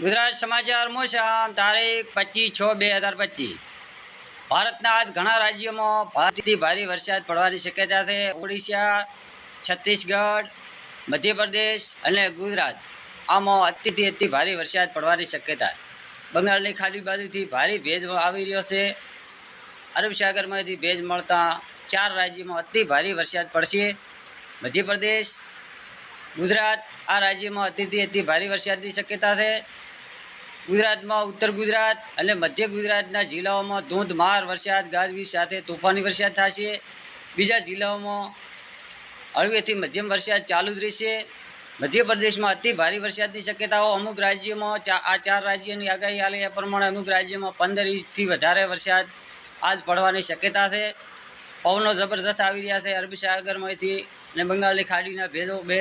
ગુજરાત સમાચાર મોસમ તારીખ પચીસ છ બે હજાર પચીસ. ભારતના આજ ઘણા રાજ્યોમાં ભારેથી ભારે વરસાદ પડવાની શક્યતા છે. ઓડિશા, છત્તીસગઢ, મધ્યપ્રદેશ અને ગુજરાત આમાં અતિથી અતિ ભારે વરસાદ પડવાની શક્યતા બંગાળની ખાડી બાજુથી ભારે ભેજ આવી રહ્યો છે. અરબ સાગરમાંથી ભેજ મળતા ચાર રાજ્યોમાં અતિ ભારે વરસાદ પડશે. મધ્યપ્રદેશ ગુજરાત આ રાજ્યમાં અતિથી અતિ ભારે વરસાદની શક્યતા છે. ગુજરાતમાં ઉત્તર ગુજરાત અને મધ્ય ગુજરાતના જિલ્લાઓમાં ધોધમાર વરસાદ, ગાજવીજ સાથે તોફાની વરસાદ થશે. બીજા જિલ્લાઓમાં હળવેથી મધ્યમ વરસાદ ચાલુ જ રહેશે. મધ્યપ્રદેશમાં અતિ ભારે વરસાદની શક્યતાઓ અમુક રાજ્યોમાં આ ચાર રાજ્યોની આગાહી આલે એ પ્રમાણે અમુક રાજ્યોમાં પંદર ઇંચથી વધારે વરસાદ આજ પડવાની શક્યતા છે. પવનો જબરદસ્ત આવી રહ્યા છે અરબી સાગરમાંથી અને બંગાળની ખાડીના ભેદો બે